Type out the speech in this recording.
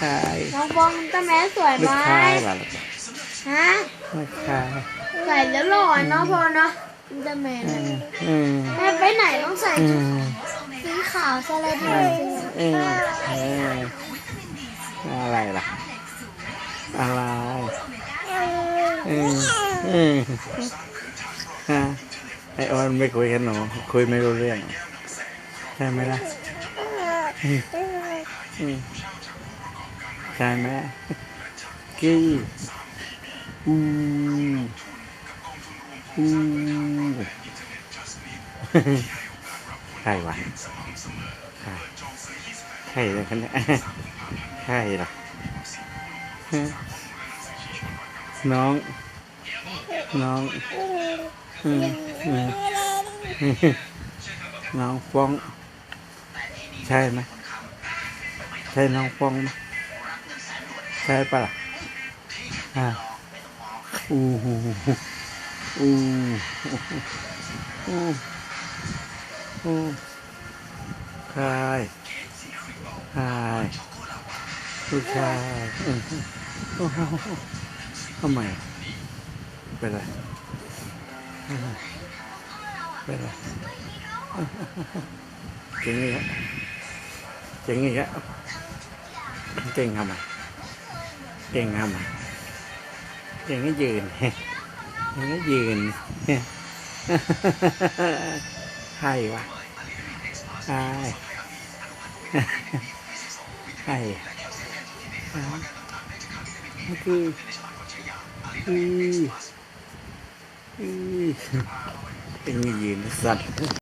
ใช่น้องฟองตาแม้สวยไม่ไหมใช่ล่ะฮะไม่ใช่ใส่แล้วหล่อเนาะพอเนาะตาแม้อืนะมอืมแม่ไปไหนต้องใส่อืชุดมสีขาวสไลเดอร์สีอืมเอออะไรล่ะอะไรอืมอืมฮะไอออนไม่คุยกันหนูคุยไม่รู้เรื่องใช่ไหมล่ะ อืมอืม ใช่ไหมกี้อืมอืมใช่วะใช่ใช่เลยคันนี้ใช่เหรอฮะน้อง น้องอืมอืมน้องฟ้อง ใช่ไหมใช่น้องฟ้องไหม ใช่ปะล่ะอ่าอู้หูอู้อู้อู้ใช่ใช่ผู้ชายทำไมเป็นไรเป็นไรเก่งอีกแล้วเก่งอีกแล้วเก่งทำไม เก่งทำไมเก่งให้ยืนเก่งให้ยืนใช่วะใช่ใช่มันคืออืออือเก่งให้ยืนสัตว์